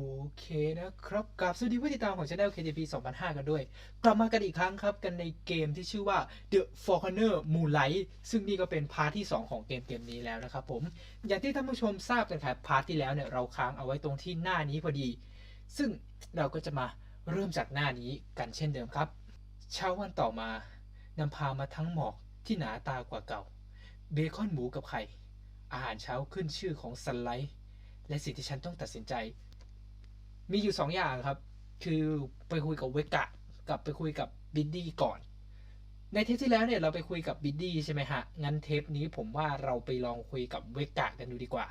โอเคนะครับกลับสวัสดีผู้ติดตามของ Channel KTP 2005 กันด้วย กลับมากันอีกครั้งครับ กันในเกมที่ชื่อว่า The Forerunner Moonlight ซึ่งนี่ก็เป็นพาร์ทที่ 2 ของเกมเกมนี้แล้วนะครับผม อย่างที่ท่านผู้ชมทราบกันครับพาร์ทที่แล้วเนี่ยเราค้างเอาไว้ตรงที่หน้านี้พอดี ซึ่งเราก็จะมาเริ่มจากหน้านี้กันเช่นเดิมครับ เช้าวันต่อมานำพามาทั้งหมอกที่หนาตากว่าเก่า เบคอนหมูกับไข่อาหารเช้าขึ้นชื่อของซันไลท์และสิ่งที่ฉันต้องตัดสินใจ มีอยู่สองอย่างครับ คือไปคุยกับเวกะกับไปคุยกับบิดดี้ก่อน ในเทปที่แล้วเนี่ยเราไปคุยกับบิดดี้ใช่ไหมฮะ งั้นเทปนี้ผมว่าเราไปลองคุยกับเวกะกันดูดีกว่า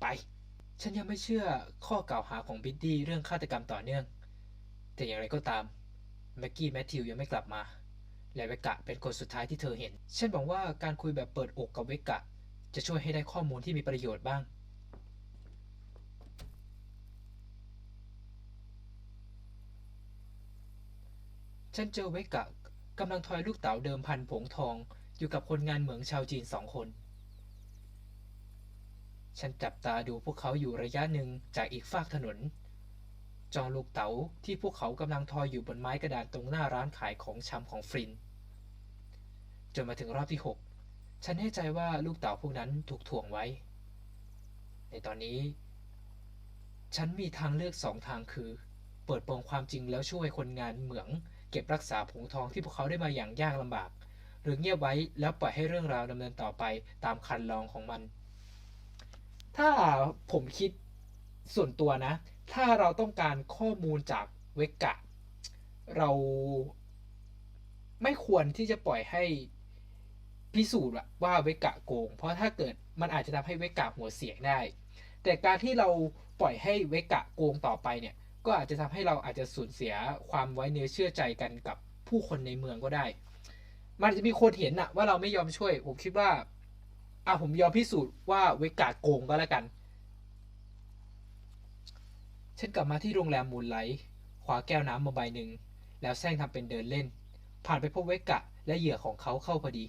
ไป ฉันยังไม่เชื่อข้อกล่าวหาของบิดดี้เรื่องฆาตกรรมต่อเนื่อง แต่อย่างไรก็ตามแม็กกี้แมทธิวยังไม่กลับมา และเวกะเป็นคนสุดท้ายที่เธอเห็น ฉันหวังว่าการคุยแบบเปิดอกกับเวกะ จะช่วยให้ได้ข้อมูลที่มีประโยชน์บ้าง ฉันเจอเวกะกำลังทอยลูกเต๋าเดิมพันผงทองอยู่กับคนงานเหมืองชาวจีนสองคน ฉันจับตาดูพวกเขาอยู่ระยะหนึ่งจากอีกฟากถนน จองลูกเต๋าที่พวกเขากำลังทอยอยู่บนไม้กระดานตรงหน้าร้านขายของชำของฟริน จนมาถึงรอบที่หกฉันแน่ใจว่าลูกเต๋าพวกนั้นถูกถ่วงไว้ ในตอนนี้ ฉันมีทางเลือกสองทางคือ เปิดโปงความจริงแล้วช่วยคนงานเหมือง เก็บรักษาผงทองที่พวกเขาได้มาอย่างยากลำบาก หรือเงียบไว้แล้วปล่อยให้เรื่องราวดำเนินต่อไปตามคันลองของมัน ถ้าผมคิดส่วนตัวนะ ถ้าเราต้องการข้อมูลจากเวกะ เราไม่ควรที่จะปล่อยให้พิสูจน์ว่าเวกะโกง เพราะถ้าเกิดมันอาจจะทำให้เวกะหัวเสียได้ แต่การที่เราปล่อยให้เวกะโกงต่อไปเนี่ย ก็อาจจะทำให้เราอาจจะสูญเสียความไว้เนื้อเชื่อใจกันกับผู้คนในเมืองก็ได้ มันจจะมีคนเห็นอะว่าเราไม่ยอมช่วย ผมคิดว่าอะผมยอมพิสูจน์ว่าเวกาโกงก็แล้วกัน ฉันกลับมาที่โรงแรมมูลไลท์คว้าแก้วน้ำมาใบหนึ่ง แล้วแซงทำเป็นเดินเล่น ผ่านไปพบเวกะและเหยื่อของเขาเข้าพอดี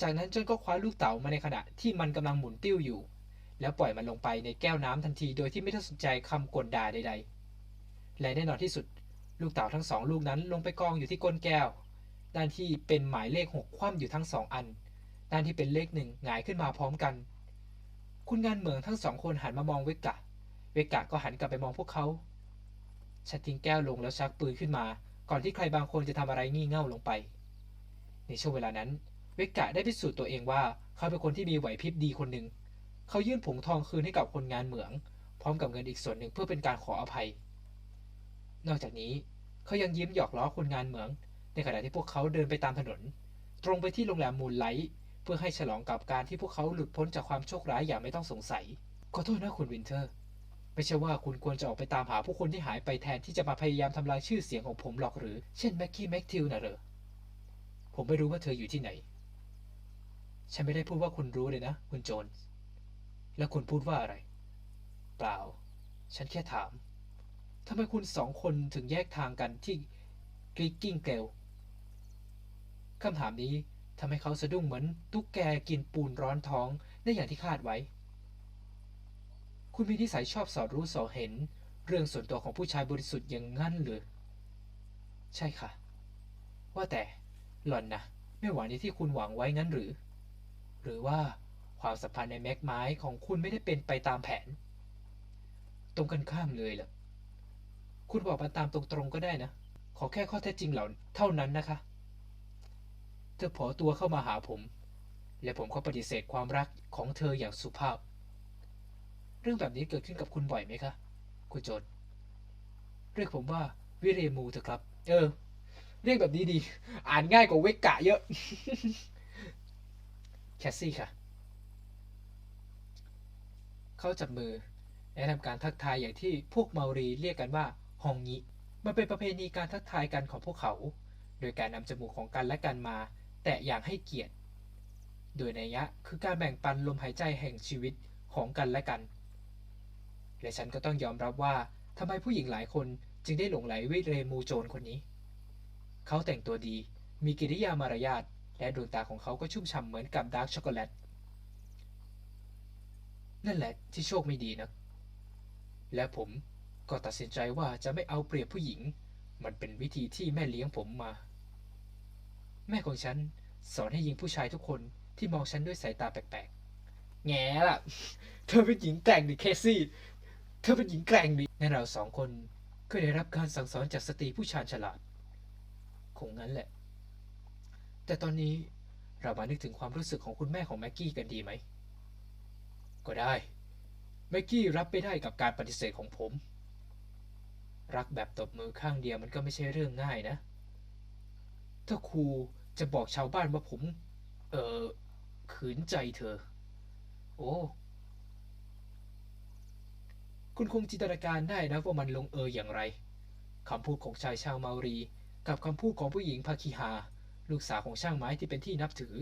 จากนั้นฉันก็คว้าลูกเต๋ามาในขณะที่มันกำลังหมุนติ้วอยู่ แล้วปล่อยมันลงไปในแก้วน้ำทันทีโดยที่ไม่ต้องสนใจคำกลด่าใดๆ และแน่นอนที่สุด ลูกเต๋าทั้งสองลูกนั้นลงไปกองอยู่ที่ก้นแก้ว ด้านที่เป็นหมายเลขหกคว่ำอยู่ทั้งสองอัน ด้านที่เป็นเลขหนึ่งหงายขึ้นมาพร้อมกัน คุณงานเหมืองทั้งสองคนหันมามองเวกะเวกะก็หันกลับไปมองพวกเขาฉันทิ้งแก้วลงแล้วชักปืนขึ้นมา ก่อนที่ใครบางคนจะทำอะไรงี่เง่าลงไป ในช่วงเวลานั้น เวกะได้พิสูจน์ตัวเองว่าเขาเป็นคนที่มีไหวพริบดีคนหนึ่ง เขายื่นผงทองคืนให้กับคนงานเหมือง พร้อมกับเงินอีกส่วนหนึ่งเพื่อเป็นการขออภัย นอกจากนี้เขายังยิ้มหยอกล้อคนงานเหมือง ในขณะที่พวกเขาเดินไปตามถนน ตรงไปที่โรงแรมมูลไลท์เพื่อให้ฉลองกับการที่พวกเขาหลุดพ้นจากความโชคร้ายอย่างไม่ต้องสงสัยขอโทษนะคุณวินเทอร์ ไม่ใช่ว่าคุณควรจะออกไปตามหาผู้คนที่หายไปแทนที่จะมาพยายามทำลายชื่อเสียงของผมหรอกหรือ เช่นแม็กกี้แม็กทิลน่ะเหรอผมไม่รู้ว่าเธออยู่ที่ไหน ฉันไม่ได้พูดว่าคุณรู้เลยนะ คุณโจนส์ แล้วคุณพูดว่าอะไร เปล่า ฉันแค่ถามทำไมคุณสองคนถึงแยกทางกันที่กริกกิ้งเกลคำถามนี้ทำให้เขาสะดุ้งเหมือนตุ๊กแกกินปูนร้อนท้องได้อย่างที่คาดไว้ คุณมีนิสัยชอบสอดรู้สอเห็น เรื่องส่วนตัวของผู้ชายบริสุทธิ์อย่างงั้นหรือใช่ค่ะ ว่าแต่หล่อนนะไม่หวังในที่คุณหวังไว้งั้นหรือ หรือว่า ความสัมพันธ์ในแม็กไม้ของคุณไม่ได้เป็นไปตามแผน ตรงกันข้ามเลยล่ะคุณบอกมาตามตรงๆก็ได้นะ ขอแค่ข้อเท็จจริงเหล่าเท่านั้นนะคะ เธอผอตัวเข้ามาหาผม และผมก็ปฏิเสธความรักของเธออย่างสุภาพ เรื่องแบบนี้เกิดขึ้นกับคุณบ่อยไหมคะ คุณโจนเรียกผมว่าวิเรมูเถอะครับ เออ เรียกแบบนี้ดี อ่านง่ายกว่าเวกกะเยอะ แคสซี่ค่ะ เขาจับมือ และทำการทักทายอย่างที่พวกเมารีเรียกกันว่าฮองงิมันเป็นประเพณีการทักทายกันของพวกเขา โดยการนำจมูกของกันและกันมา แตะอย่างให้เกียรติ โดยนัยยะคือการแบ่งปันลมหายใจแห่งชีวิตของกันและกัน และฉันก็ต้องยอมรับว่าทำไมผู้หญิงหลายคนจึงได้หลงไหลวิเรมูโจนคนนี้ เขาแต่งตัวดี มีกิริยามารยาท และดวงตาของเขาก็ชุ่มฉ่ำเหมือนกับดาร์กช็อกโกแลต นั่นแหละที่โชคไม่ดีนะ และผมก็ตัดสินใจว่าจะไม่เอาเปรียบผู้หญิง มันเป็นวิธีที่แม่เลี้ยงผมมา แม่ของฉันสอนให้ยิงผู้ชายทุกคนที่มองฉันด้วยสายตาแปลกๆ แง่ล่ะ เธอเป็นหญิงแกร่งดิเคซี่ เธอเป็นหญิงแกร่งดิในเราสองคนก็ได้รับการสั่งสอนจากสตรีผู้ชาญฉลาด คงงั้นแหละ แต่ตอนนี้เรามานึกถึงความรู้สึกของคุณแม่ของแม็กกี้กันดีไหม ก็ได้แม็กกี้รับไม่ได้กับการปฏิเสธของผม รักแบบตบมือข้างเดียวมันก็ไม่ใช่เรื่องง่ายนะ ถ้าครูจะบอกชาวบ้านว่าผม เออขืนใจเธอ โอ้คุณคงจินตนาการได้นะว่ามันลงเอยอย่างไรคำพูดของชายชาวเมารี กับคำพูดของผู้หญิงพาคิฮา ลูกสาวของช่างไม้ที่เป็นที่นับถือ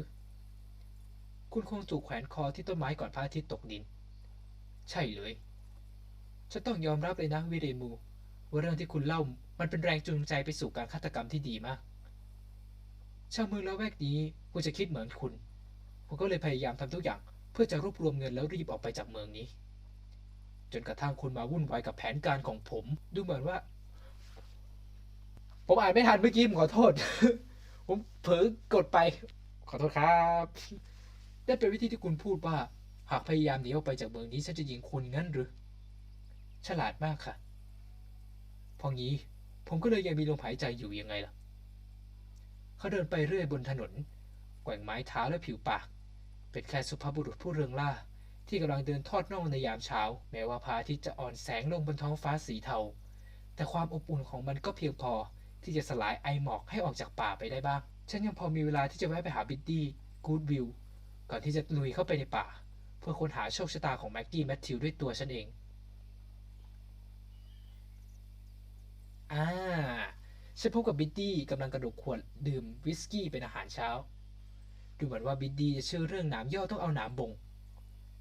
คุณคงถูกแขวนคอที่ต้นไม้ก่อนพระอาทิตย์ตกดิน ใช่เลย ฉันต้องยอมรับเลยนะวิเรมู ว่าเรื่องที่คุณเล่ามันเป็นแรงจูงใจไปสู่การฆาตกรรมที่ดีมาก ชาวเมืองละแวกนี้ควรจะคิดเหมือนคุณ ผมก็เลยพยายามทำทุกอย่าง เพื่อจะรวบรวมเงินแล้วรีบออกไปจากเมืองนี้ จนกระทั่งคุณมาวุ่นวายกับแผนการของผม ดูเหมือนว่า ผมอ่านไม่ทันเมื่อกี้ผมขอโทษ ผมเผลอกดไป ขอโทษครับ นั่นเป็นวิธีที่คุณพูดว่า หากพยายามหนีออกไปจากเมืองนี้ฉันจะยิงคุณงั้นหรือ ฉลาดมากค่ะ พองี้ ผมก็เลยยังมีลมหายใจอยู่ยังไงล่ะ เขาเดินไปเรื่อยบนถนน แกว่งไม้เท้าและผิวปาก เป็นแค่สุภาพบุรุษผู้เริงร่า ที่กำลังเดินทอดน่องในยามเช้า แม้ว่าพระอาทิตย์จะอ่อนแสงลงบนท้องฟ้าสีเทา แต่ความอบอุ่นของมันก็เพียงพอที่จะสลายไอหมอกให้ออกจากป่าไปได้บ้าง ฉันยังพอมีเวลาที่จะแวะไปหาบิดดี้ กูดวิว ก่อนที่จะลุยเข้าไปในป่า เพื่อค้นหาโชคชะตาของแม็กกี้แมทธิวด้วยตัวฉันเอง อ่า ฉันพบกับบิดดี้กำลังกระดกขวดดื่มวิสกี้เป็นอาหารเช้า ดูเหมือนว่าบิดดี้จะเชื่อเรื่องหนามย่อต้องเอาหนามบ่ง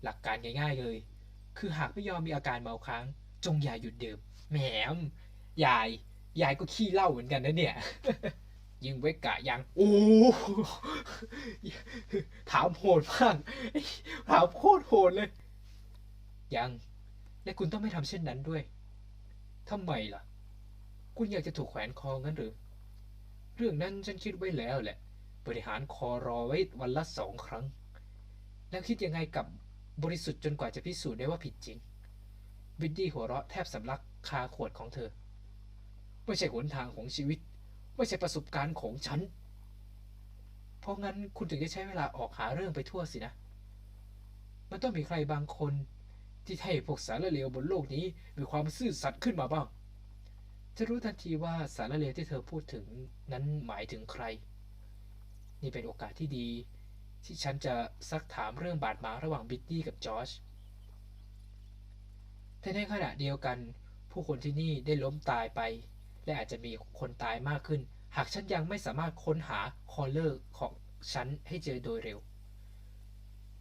หลักการง่ายๆเลย คือหากไม่ยอมมีอาการเมาค้าง จงอย่าหยุดดื่ม แหมมยาย ยายก็ขี้เหล้าเหมือนกันนะเนี่ย ยิงไว้กะยังโอ้ถามโหดมากถามโคตรโหดเลย ยัง และคุณต้องไม่ทำเช่นนั้นด้วยทำไมล่ะ คุณอยากจะถูกแขวนคองั้นหรือ เรื่องนั้นฉันคิดไว้แล้วแหละ บริหารคอรอไว้วันละสองครั้ง แล้วคิดยังไงกับบริสุทธิ์จนกว่าจะพิสูจน์ได้ว่าผิดจริงบิดดี้หัวเราะแทบสำลักคาขวดของเธอ ไม่ใช่หนทางของชีวิต ไม่ใช่ประสบการณ์ของฉัน เพราะงั้นคุณถึงจะใช้เวลาออกหาเรื่องไปทั่วสินะ มันต้องมีใครบางคนที่ให้พวกสารเลวบนโลกนี้ มีความซื่อสัตย์ขึ้นมาบ้าง จะรู้ทันทีว่าสารเลวที่เธอพูดถึงนั้นหมายถึงใคร นี่เป็นโอกาสที่ดี ที่ฉันจะซักถามเรื่องบาดหมางระหว่างบิตตี้กับจอร์จแต่ในขณะเดียวกัน ผู้คนที่นี่ได้ล้มตายไป และอาจจะมีคนตายมากขึ้น หากฉันยังไม่สามารถค้นหาคอลเลอร์ของฉันให้เจอโดยเร็ว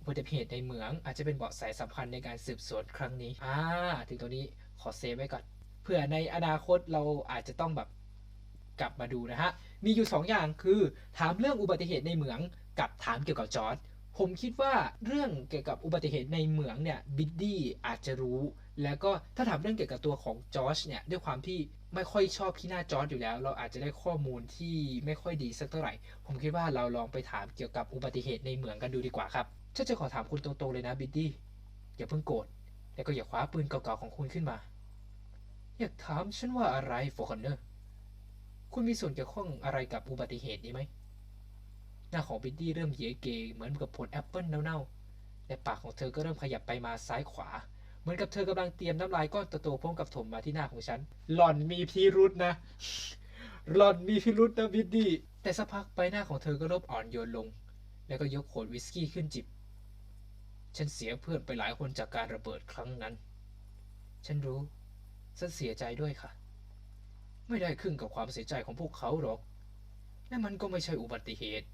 อุบัติเหตุในเหมืองอาจจะเป็นเบาะแสสำคัญในการสืบสวนครั้งนี้ อ่า ถึงตรงนี้ขอเซฟไว้ก่อน เพื่อในอนาคตเราอาจจะต้องแบบกลับมาดูนะฮะ มีอยู่สองอย่างคือ ถามเรื่องอุบัติเหตุในเหมืองกับถามเกี่ยวกับจอร์ดผมคิดว่าเรื่องเกี่ยวกับอุบัติเหตุในเหมืองเนี่ยบิดดี้อาจจะรู้ แล้วก็ถ้าถามเรื่องเกี่ยวกับตัวของจอร์จเนี่ยด้วยความที่ ไม่ค่อยชอบขี้หน้าจอร์จอยู่แล้ว เราอาจจะได้ข้อมูลที่ไม่ค่อยดีสักเท่าไหร่ ผมคิดว่าเราลองไปถามเกี่ยวกับอุบัติเหตุในเหมืองกันดูดีกว่าครับฉันจะขอถามคุณตรงๆเลยนะบิดดี้อย่าเพิ่งโกรธแล้วก็อย่าคว้าปืนเก่าๆของคุณขึ้นมา อยากถามฉันว่าอะไรโฟคันเนอร์คุณมีส่วนเกี่ยวข้องอะไรกับอุบัติเหตุนี้ไหมหน้าของบิดดี้เริ่มเยเกเหมือนกับผลแอปเปิลเน่าๆและปากของเธอก็เริ่มขยับไปมาซ้ายขวา เหมือนกับเธอกำลังเตรียมน้ำลายก้อนโตๆพร้อมกับถมมาที่หน้าของฉัน หล่อนมีพิรุษนะ หล่อนมีพิรุษนะบิดดี้ แต่สักพักใบหน้าของเธอก็เริ่มอ่อนโยนลง แล้วก็ยกขวดวิสกี้ขึ้นจิบ ฉันเสียเพื่อนไปหลายคนจากการระเบิดครั้งนั้น ฉันรู้ ฉันเสียใจด้วยค่ะ ไม่ได้ครึ่งกับความเสียใจของพวกเขาหรอก และมันก็ไม่ใช่อุบัติเหตุ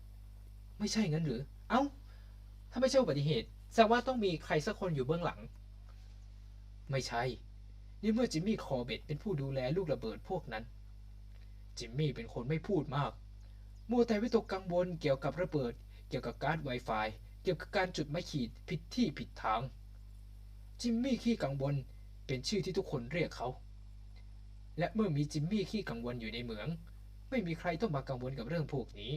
ไม่ใช่งั้นหรือ เอ้า ถ้าไม่ใช่อุบัติเหตุแสดงว่าต้องมีใครสักคนอยู่เบื้องหลัง ไม่ใช่นี่เมื่อจิมมี่คอเบตเป็นผู้ดูแลลูกระเบิดพวกนั้น จิมมี่เป็นคนไม่พูดมาก มัวแต่วิตกกังวลเกี่ยวกับระเบิด เกี่ยวกับการ์ด Wi-Fi เกี่ยวกับการจุดไม้ขีดผิดที่ผิดทาง จิมมี่ขี้กังวลเป็นชื่อที่ทุกคนเรียกเขา และเมื่อมีจิมมี่ขี้กังวลอยู่ในเหมือง ไม่มีใครต้องมากังวลกับเรื่องพวกนี้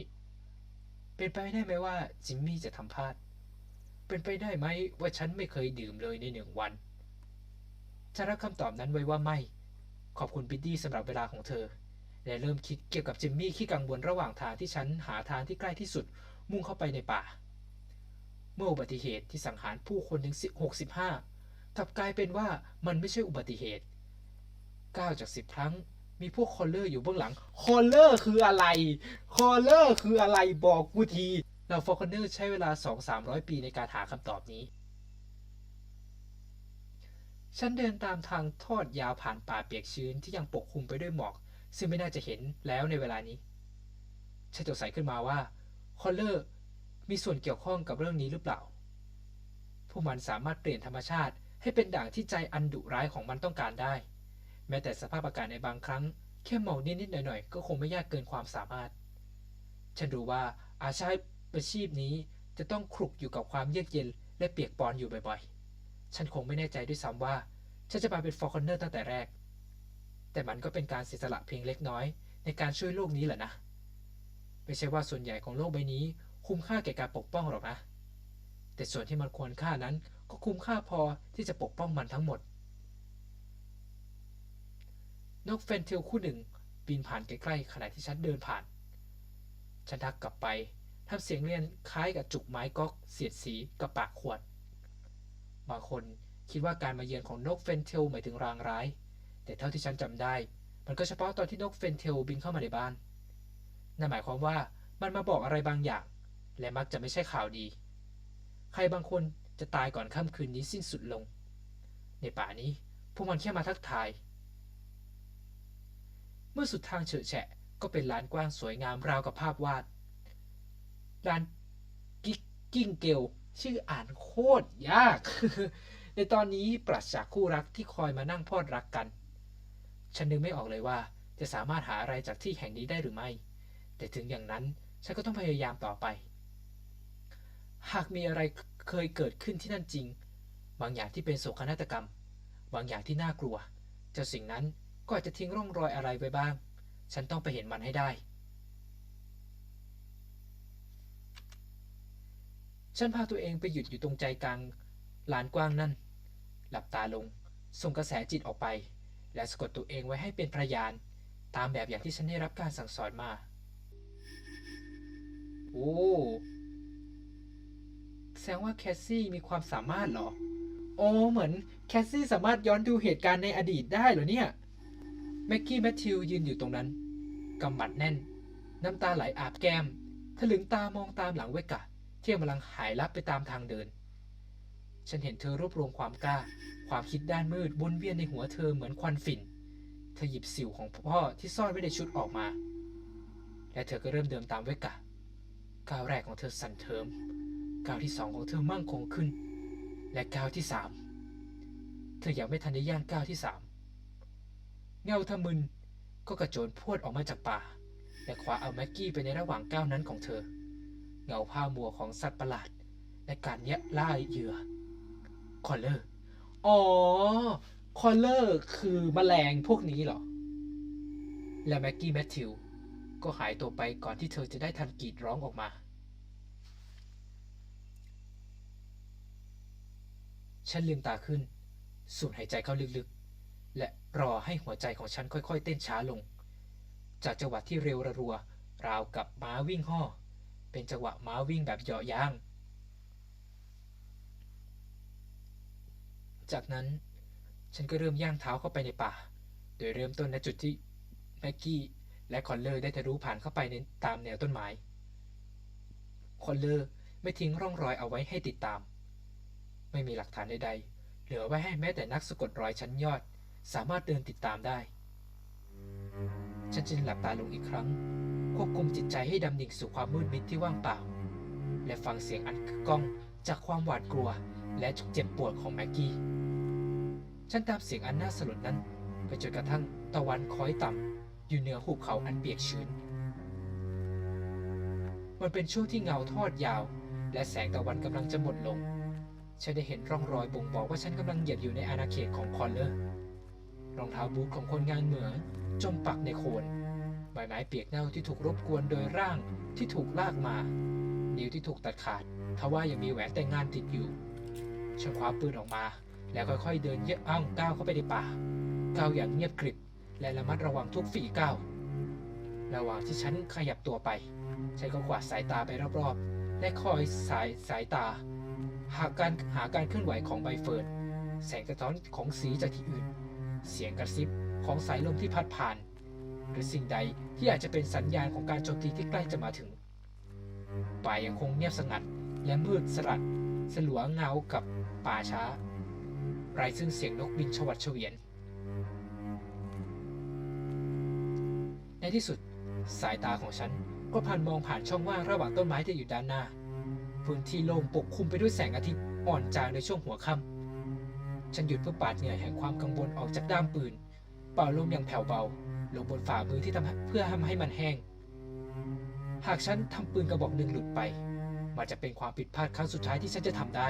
เป็นไปได้ไหมว่าจิมมี่จะทำพลาด เป็นไปได้ไหมว่าฉันไม่เคยดื่มเลยในหนึ่งวัน จะรับคำตอบนั้นไว้ว่าไม่ ขอบคุณบิดดี้สำหรับเวลาของเธอ และเริ่มคิดเกี่ยวกับจิมมี่ขี้กังวลระหว่างทางที่ฉันหาทางที่ใกล้ที่สุดมุ่งเข้าไปในป่า เมื่ออุบัติเหตุที่สังหารผู้คนถึง65 กลับกลายเป็นว่ามันไม่ใช่อุบัติเหตุ 9 จาก 10 ครั้งมีพวกคอลเลอร์อยู่เบื้องหลัง คอลเลอร์คืออะไร คอลเลอร์คืออะไรบอกกูทีเราฟอร์คอนเนอร์ใช้เวลา 2-300 ปีในการหาคำตอบนี้ ฉันเดินตามทางทอดยาวผ่านป่าเปียกชื้นที่ยังปกคลุมไปด้วยหมอก ซึ่งไม่น่าจะเห็นแล้วในเวลานี้ ฉันสงสัยขึ้นมาว่าคอลเลอร์มีส่วนเกี่ยวข้องกับเรื่องนี้หรือเปล่า พวกมันสามารถเปลี่ยนธรรมชาติให้เป็นด่างที่ใจอันดุร้ายของมันต้องการได้ แม้แต่สภาพอากาศในบางครั้ง แค่เมานิดๆหน่อยๆ ก็คงไม่ยากเกินความสามารถ ฉันรู้ว่าอาชีพอาชีพนี้จะต้องคลุกอยู่กับความเยือกเย็นและเปียกปอนอยู่บ่อยๆ ฉันคงไม่แน่ใจด้วยซ้ำว่า ฉันจะมาเป็นฟอร์คอนเนอร์ตั้งแต่แรก แต่มันก็เป็นการเสียสละเพียงเล็กน้อย ในการช่วยโลกนี้แหละนะ ไม่ใช่ว่าส่วนใหญ่ของโลกใบนี้ คุ้มค่าแก่การปกป้องหรอกนะ แต่ส่วนที่มันควรค่านั้นก็คุ้มค่าพอที่จะปกป้องมันทั้งหมด นกเฟนเทลคู่หนึ่งบินผ่านใกล้ๆขณะที่ฉันเดินผ่าน ฉันทักกลับไปทำเสียงเรียนคล้ายกับจุกไม้ก๊อกเสียดสีกับปากขวด บางคนคิดว่าการมาเยือนของนกเฟนเทลหมายถึงรางร้าย แต่เท่าที่ฉันจำได้ มันก็เฉพาะตอนที่นกเฟนเทลบินเข้ามาในบ้าน นั่นหมายความว่ามันมาบอกอะไรบางอย่าง และมักจะไม่ใช่ข่าวดี ใครบางคนจะตายก่อนค่ำคืนนี้สิ้นสุดลง ในป่านี้พวกมันแค่มาทักทาย เมื่อสุดทางเฉอะแฉะก็เป็นลานกว้างสวยงามราวกับภาพวาดลานกิกกิ้งเกล ชื่ออ่านโคตรยาก ในตอนนี้ปราศจากคู่รักที่คอยมานั่งพอดรักกัน ฉันนึกไม่ออกเลยว่าจะสามารถหาอะไรจากที่แห่งนี้ได้หรือไม่ แต่ถึงอย่างนั้นฉันก็ต้องพยายามต่อไป หากมีอะไรเคยเกิดขึ้นที่นั่นจริง บางอย่างที่เป็นโศกนาฏกรรม บางอย่างที่น่ากลัว เจ้าสิ่งนั้นก็อาจจะทิ้งร่องรอยอะไรไว้บ้าง ฉันต้องไปเห็นมันให้ได้ ฉันพาตัวเองไปหยุดอยู่ตรงใจกลางลานกว้างนั่น หลับตาลง ส่งกระแสจิตออกไป และสะกดตัวเองไว้ให้เป็นพยาน ตามแบบอย่างที่ฉันได้รับการสั่งสอนมา โอ้แสดงว่าแคสซี่มีความสามารถเหรอ โอ้เหมือนแคสซี่สามารถย้อนดูเหตุการณ์ในอดีตได้เหรอเนี่ย แม็กกี้แมทธิวยืนอยู่ตรงนั้น กำบัดแน่น น้ำตาไหลอาบแก้มถลึงตามองตามหลังเวกะ ที่กำลังหายลับไปตามทางเดิน ฉันเห็นเธอรวบรวมความกล้า ความคิดด้านมืดวนเวียนในหัวเธอเหมือนควันฝิ่น เธอหยิบสิวของพ่อที่ซ่อนไว้ในชุดออกมา และเธอก็เริ่มเดินตามเวกะ ก้าวแรกของเธอสั่นเทิม ก้าวที่สองของเธอมั่งคงขึ้น และก้าวที่สามเธอยังไม่ทันได้ย่างก้าวที่สามเงาทะมึนก็กระโจนพวดออกมาจากป่า และคว้าเอาแม็กกี้ไปในระหว่างก้าวนั้นของเธอ เงาผ้ามัวของสัตว์ประหลาดและการแยะล่าเหยื่อคอลเลอร์ อ๋อ คอลเลอร์คือแมลงพวกนี้เหรอ และแม็กกี้แมทธิว ก็หายตัวไปก่อนที่เธอจะได้ทันกรีดร้องออกมา ฉันลืมตาขึ้น สูดหายใจเข้าลึกๆ และรอให้หัวใจของฉันค่อยๆ เต้นช้าลง จากจังหวะที่เร็วระรัว ราวกับม้าวิ่งห่อ เป็นจังหวะม้าวิ่งแบบเหยาะย่าง จากนั้นฉันก็เริ่มย่างเท้าเข้าไปในป่า โดยเริ่มต้นณจุดที่แม็กกี้และคอนเลอร์ได้ทะลุผ่านเข้าไปในตามแนวต้นไม้ คอนเลอร์ไม่ทิ้งร่องรอยเอาไว้ให้ติดตาม ไม่มีหลักฐานใดๆ เหลือไว้ให้แม้แต่นักสะกดรอยชั้นยอด สามารถเดินติดตามได้ ฉันจึงหลับตาลงอีกครั้ง ควบคุมจิตใจให้ดำดิ่งสู่ความมืดมิดที่ว่างเปล่า และฟังเสียงอันกึกก้องจากความหวาดกลัวและเจ็บปวดของแม็กกี้ ฉันตามเสียงอันน่าสลดนั้น ไปจนกระทั่งตะวันค้อยต่ำอยู่เหนือหุบเขาอันเปียกชื้น มันเป็นช่วงที่เงาทอดยาว และแสงตะวันกำลังจะหมดลง ฉันได้เห็นร่องรอยบ่งบอกว่าฉันกำลังเหยียบอยู่ในอาณาเขตของคอนเลอร์ รองเท้าบูทของคนงานเหมืองจมปักในโคลน ใบไม้เปียกเน่าที่ถูกรบกวนโดยร่างที่ถูกลากมา นิ้วที่ถูกตัดขาดทว่ายังมีแหวนแต่งงานติดอยู่ฉันคว้าปืนออกมา แล้วค่อยๆ เดินเยอะอ้างก้าวเข้าไปในป่าก้าวอย่างเงียบกริบ และระมัดระวังทุกฝีก้าวระหว่างที่ฉันขยับตัวไปฉันก็กวาดสายตาไปรอบๆและคอยสายสายตา หากการหาการเคลื่อนไหวของใบเฟิร์นแสงสะท้อนของสีจากที่อื่น เสียงกระซิบของสายลมที่พัดผ่าน หรือสิ่งใดที่อาจจะเป็นสัญญาณของการโจมตีที่ใกล้จะมาถึง ป่ายังคงเงียบสงัดและมืดสลัด สลัวเงากับป่าช้าไร้ซึ่งเสียงนกบินชวัดเฉวียน ในที่สุดสายตาของฉันก็พันมองผ่านช่องว่างระหว่างต้นไม้ที่อยู่ด้านหน้า พื้นที่โล่งปกคลุมไปด้วยแสงอาทิตย์อ่อนจางในช่วงหัวค่ำฉันหยุดเพื่อปาดเหงื่อแห่งความกังวลออกจากด้ามปืน เป่าลมอย่างแผ่วเบา ลงบนฝ่ามือที่ทำเพื่อทำให้มันแห้ง หากฉันทำปืนกระบอกหนึ่งหลุดไป มันจะเป็นความผิดพลาดครั้งสุดท้ายที่ฉันจะทำได้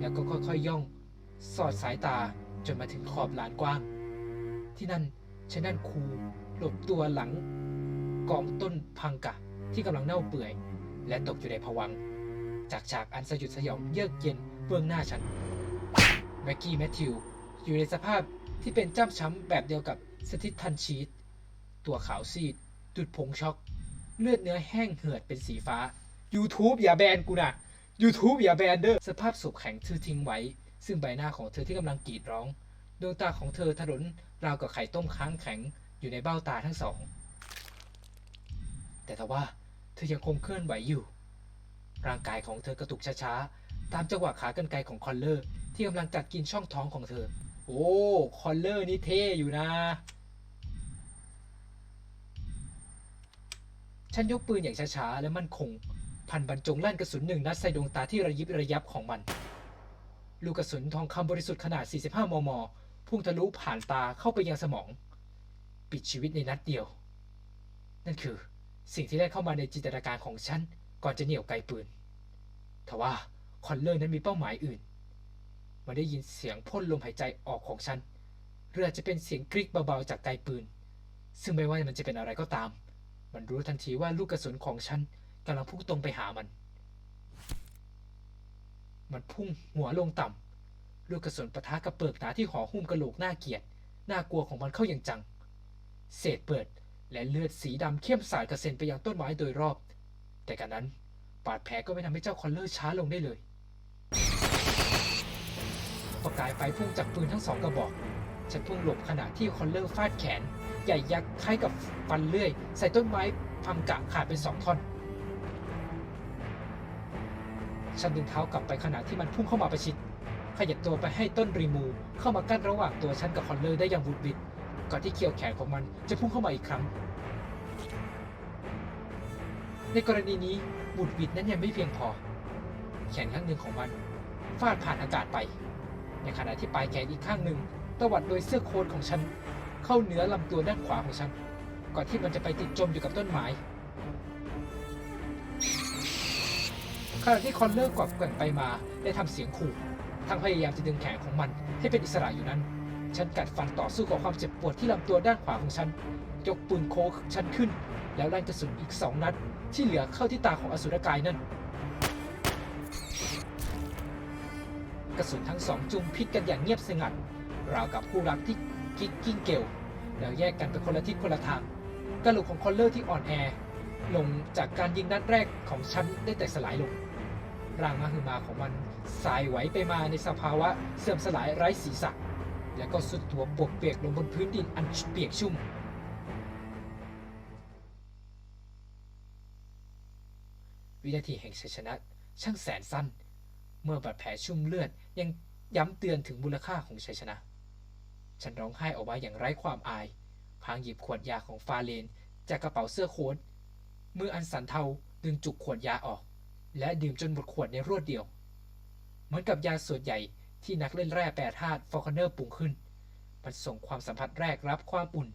แล้วก็ค่อยๆย่อง สอดสายตาจนมาถึงขอบลานกว้าง ที่นั่นฉันนั่นคูหลบตัวหลังกองต้นพังกะที่กำลังเน่าเปื่อย และตกอยู่ในภวัง จากฉากอันสยดสยองเยือกเย็นเบื้องหน้าฉันแม็กกี้แมทธิวอยู่ในสภาพที่เป็นจ้ำช้ำแบบเดียวกับ สถิตทันชีตตัวขาวซีดดุดผงช็อก เลือดเนื้อแห้งเหือดเป็นสีฟ้า YouTube อย่าแบนกูนะ YouTube อย่าแบนเด้อสภาพศพแข็งทื่อทิ้งไว้ ซึ่งใบหน้าของเธอที่กำลังกรีดร้อง ดวงตาของเธอถลนราวกับไข่ต้มค้างแข็งอยู่ในเบ้าตาทั้งสอง แต่ทว่าเธอยังคงเคลื่อนไหวอยู่ ร่างกายของเธอกระตุกช้าๆ ตามจังหวะขากรรไกรของคอนเลอร์ ที่กำลังกัดกินช่องท้องของเธอ โอ้คอนเลอร์นี่เท่อยู่นะ ฉันยกปืนอย่างช้าๆ และมั่นคง พันบรรจงลั่นกระสุนหนึ่งนัดใส่ดวงตาที่ระยิบระยับของมัน ลูกกระสุนทองคำบริสุทธิ์ขนาด 45 มม พุ่งทะลุผ่านตาเข้าไปยังสมอง ปิดชีวิตในนัดเดียว นั่นคือสิ่งที่ได้เข้ามาในจินตนาการของฉัน ก่อนจะเหนี่ยวไกลปืน ทว่าคอนเลอร์นั้นมีเป้าหมายอื่น มันได้ยินเสียงพ่นลมหายใจออกของฉันหรืออาจจะเป็นเสียงกริกเบาๆจากไกลปืน ซึ่งไม่ว่ามันจะเป็นอะไรก็ตาม มันรู้ทันทีว่าลูกกระสุนของฉันกำลังพุ่งตรงไปหามัน มันพุ่งหัวลงต่ำลูกกระสุนปะทะกับเปลือกตาที่ห่อหุ้มกระโหลกหน่าเกียดน่ากลัวของมันเข้าอย่างจัง เศษเปิดและเลือดสีดำเข้มสาดกระเซ็นไปยังต้นไม้โดยรอบ แต่การนั้นบาดแผลก็ไม่ทำให้เจ้าคอนเลอร์ช้าลงได้เลย ประกายไฟพุ่งจากปืนทั้งสองกระบอก ฉันพุ่งหลบขณะที่คอนเลอร์ฟาดแขน ใหญ่ยักษ์คล้ายกับฟันเลื่อย ใส่ต้นไม้พังกะขาดเป็นสองท่อน ฉันดึงเท้ากลับไปขณะที่มันพุ่งเข้ามาประชิด ขยับตัวไปให้ต้นรีมู เข้ามากั้นระหว่างตัวฉันกับคอนเลอร์ได้อย่างบุดบิด ก่อนที่เขียวแขนของมันจะพุ่งเข้ามาอีกครั้ง ในกรณีนี้บุดบิดนั้นยังไม่เพียงพอ แขนข้างหนึ่งของมันฟาดผ่านอากาศไป ในขณะที่ปลายแขนอีกข้างหนึ่งตวัดโดยเสื้อโค้ทของฉัน เข้าเหนือลำตัวด้านขวาของฉัน ก่อนที่มันจะไปติดจมอยู่กับต้นไม้ขณะที่คอนเลอร์กวักแกว่งไปมาได้ทำเสียงขู่ทั้งพยายามจะดึงแขนของมันให้เป็นอิสระอยู่นั้น ฉันกัดฟันต่อสู้กับความเจ็บปวดที่ลำตัวด้านขวาของฉัน ยกปืนโค้กฉันขึ้น แล้วลั่นกระสุนอีกสองนัด ที่เหลือเข้าที่ตาของอสุรกายนั่น ระสุนทั้งสองจุ่มพิษกันอย่างเงียบสงัด ราวกับคู่รักที่กิ๊กกิ้งเกลแล้วแยกกันไปคนละทิศคนละทางกระโหลกของคอนเลอร์ที่อ่อนแอ ลงจากการยิงนัดแรกของฉันได้แตกสลายลง ร่างมาคือมาของมันสายไหวไปมาในสภาวะเสื่อมสลายไร้ศีรษะ แล้วก็สุดตัวปวกเปียกลงบนพื้นดินอันเปียกชุ่มวินาทีแห่งชัยชนะ ช่างแสนสั้น เมื่อบาดแผลชุ่มเลือดยังย้ำเตือนถึงมูลค่าของชัยชนะ ฉันร้องไห้ออกมาอย่างไร้ความอาย พางหยิบขวดยาของฟาเลน จากกระเป๋าเสื้อโค้ทมืออันสันเทาดึงจุกขวดยาออก และดื่มจนหมดขวดในรวดเดียว เหมือนกับยาส่วนใหญ่ที่นักเล่นแร่แปรธาตุฟอลคเนอร์ปรุงขึ้น มันส่งความสัมผัสแรกรับความอุ่น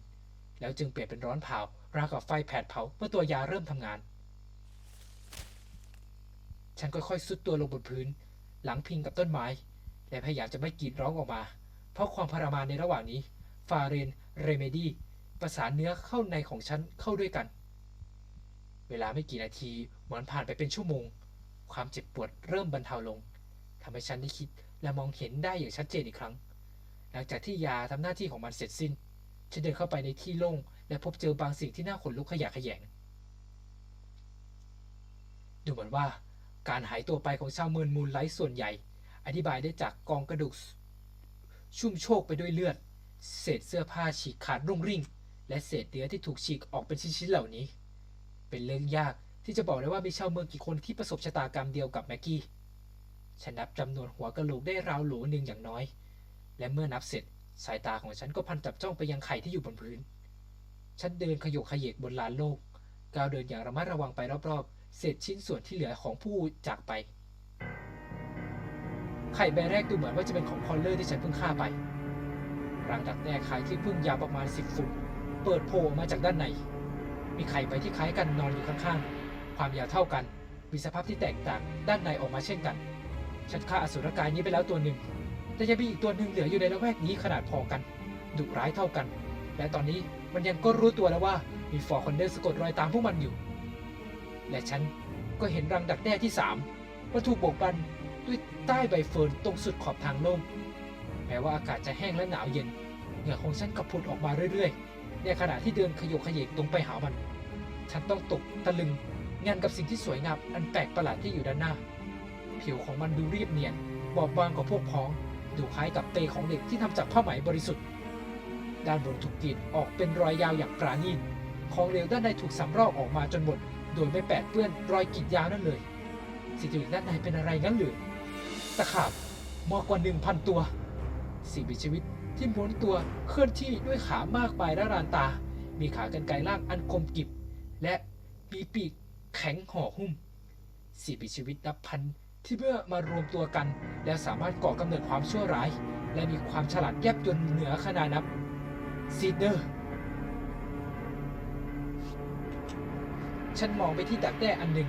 แล้วจึงเปลี่ยนเป็นร้อนเผาราวกับไฟแผดเผาเมื่อตัวยาเริ่มทำงาน ฉันค่อยๆซุดตัวลงบนพื้น หลังพิงกับต้นไม้ และพยายามจะไม่กรีดร้องออกมา เพราะความพรมานในระหว่างนี้ ฟาเรน เรเมดี้ประสานเนื้อเข้าในของฉันเข้าด้วยกัน เวลาไม่กี่นาทีเหมือนผ่านไปเป็นชั่วโมง ความเจ็บปวดเริ่มบรรเทาลงทำให้ฉันได้คิดและมองเห็นได้อย่างชัดเจนอีกครั้ง หลังจากที่ยาทำหน้าที่ของมันเสร็จสิ้น ฉันเดินเข้าไปในที่โล่งและพบเจอบางสิ่งที่น่าขนลุกขยะแขยง ดูเหมือนว่า การหายตัวไปของชาวเมืองมูลไลท์ส่วนใหญ่ อธิบายได้จากกองกระดูก ชุ่มโชกไปด้วยเลือด เศษเสื้อผ้าฉีกขาดรุ่งริ่ง และเศษเนื้อที่ถูกฉีกออกเป็นชิ้นๆเหล่านี้ เป็นเรื่องยากที่จะบอกได้ว่ามีชาวเมืองกี่คนที่ประสบชะตากรรมเดียวกับแม็กกี้ฉันนับจำนวนหัวกะโหลกได้ราวโหลหนึ่งอย่างน้อย และเมื่อนับเสร็จสายตาของฉันก็พันจับจ้องไปยังไข่ที่อยู่บนพื้น ฉันเดินขยกขยเยกบนลานโลก ก้าวเดินอย่างระมัดระวังไปรอบๆ เศษชิ้นส่วนที่เหลือของผู้จากไป ไข่ใบแรกดูเหมือนว่าจะเป็นของคอนเลอร์ที่ฉันเพิ่งฆ่าไป รังดักแด้ไข่ที่เพิ่งยาวประมาณ10ฟุตเปิดโผล่ออกมาจากด้านใน มีไข่ใบที่คล้ายกันนอนอยู่ข้างๆ ความยาวเท่ากัน มีสภาพที่แตกต่างด้านในออกมาเช่นกัน ฉันฆ่าอสุรกายนี้ไปแล้วตัวหนึ่ง แต่ยังมีอีกตัวหนึ่งเหลืออยู่ในละแวกนี้ขนาดพอกัน ดุร้ายเท่ากัน และตอนนี้มันยังก็รู้ตัวแล้วว่ามีฟอร์คอนเดอร์สะกดรอยตามพวกมันอยู่ และฉันก็เห็นรังดักแด้ที่สามมันถูกโบกบันด้วยใต้ใบเฟิร์นตรงสุดขอบทางโล่งแม้ว่าอากาศจะแห้งและหนาวเย็นเหงื่อของฉันกระพุดออกมาเรื่อยๆ ในขณะที่เดินขยกขยเยกตรงไปหามัน ฉันต้องตกตะลึงงานกับสิ่งที่สวยงามอันแปลกประหลาดที่อยู่ด้านหน้า ผิวของมันดูเรียบเนียน บอบบางกว่าพวกพ้อง ดูคล้ายกับเปของเด็กที่ทำจากผ้าไหมบริสุทธิ์ ด้านบนถูกกรีดออกเป็นรอยยาวอย่างปราณีตของเหลวด้านในถูกสำรอกออกมาจนหมด โดยไม่แปดเปื้อนรอยกรีดยาวนั่นเลยสิ่งที่อยู่ด้านในเป็นอะไรงั้นหรือตะขาบมากกว่าหนึ่งพันตัว สิ่งมีชีวิตที่ม้วนตัวเคลื่อนที่ด้วยขามากมายและรานตา มีขากรรไกรล่างอันคมกริบ และมีปีกแข็งห่อหุ้ม สิ่งมีชีวิตนับพันที่เมื่อมารวมตัวกัน แล้วสามารถก่อกำเนิดความชั่วร้าย และมีความฉลาดแยบยลเหนือขนาดนับซีเดอร์ ฉันมองไปที่ดักแด้อันหนึ่ง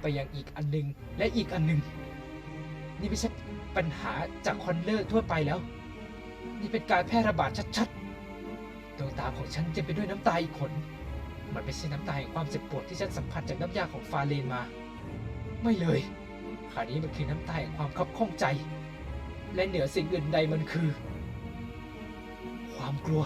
ไปยังอีกอันหนึ่งและอีกอันหนึ่งนี่ไม่ใช่ปัญหาจากคอนเลอร์ทั่วไปแล้ว นี่เป็นการแพร่ระบาดชัดๆดวงตาของฉันเต็มไปด้วยน้ำตาอีกขน มันไม่ใช่น้ำตาแห่งความเจ็บปวดที่ฉันสัมผัสจากน้ำยาของฟาเลนมา ไม่เลยคราวนี้มันคือน้ำตาแห่งความคับข้องใจ และเหนือสิ่งอื่นใดมันคือ ความกลัว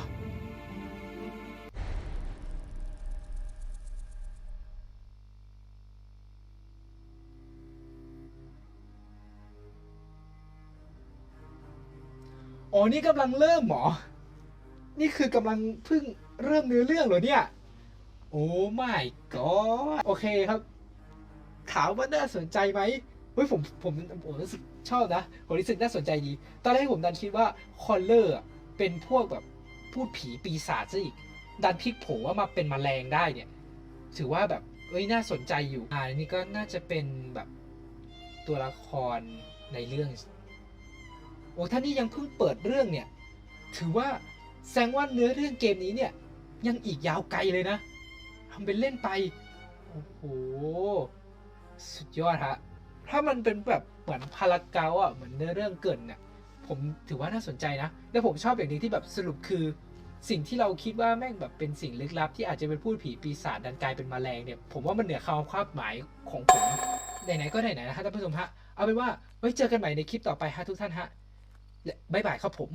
อ๋อนี่กำลังเริ่มหรอนี่คือกำลังเพิ่งเริ่มเนื้อเรื่องเหรอเนี่ย โอ้ไม่ก็โอเคครับ ถามว่าน่าสนใจไหมเฮ้ยผมผมผมรู้สึกชอบนะผมรู้สึกน่าสนใจดี ตอนแรกผมดันคิดว่าคอลเลอร์เป็นพวกแบบพูดผีปีศาจซะอีก ดันพลิกโผว่ามาเป็นมแมลงได้เนี่ย ถือว่าแบบเอ้ยน่าสนใจอยู่ อ่านี่ก็น่าจะเป็นแบบตัวละครในเรื่อง โอ้ท่านนี่ยังเพิ่งเปิดเรื่องเนี่ย ถือว่าแสดงว่าเนื้อเรื่องเกมนี้เนี่ย ยังอีกยาวไกลเลยนะทำเป็นเล่นไป โอ้โห สุดยอดฮะ ถ้ามันเป็นแบบเหมือนพารากาวอะ เหมือนเนื้อเรื่องเกินเนี่ย ผมถือว่าน่าสนใจนะ และผมชอบอย่างหนึงที่แบบสรุปคือสิ่งที่เราคิดว่าแม่งแบบเป็นสิ่งลึกลับ ที่อาจจะเป็นพูดผีปีศาจดันกลายเป็นแมลงเนี่ย ผมว่ามันเหนือความคาดหมายของผมไหนๆก็ไหนๆนะฮะท่านผู้ชมฮะ เอาเป็นว่าไว้เจอกันใหม่ในคลิปต่อไปฮะทุกท่านฮะ บ๊ายบายครับผม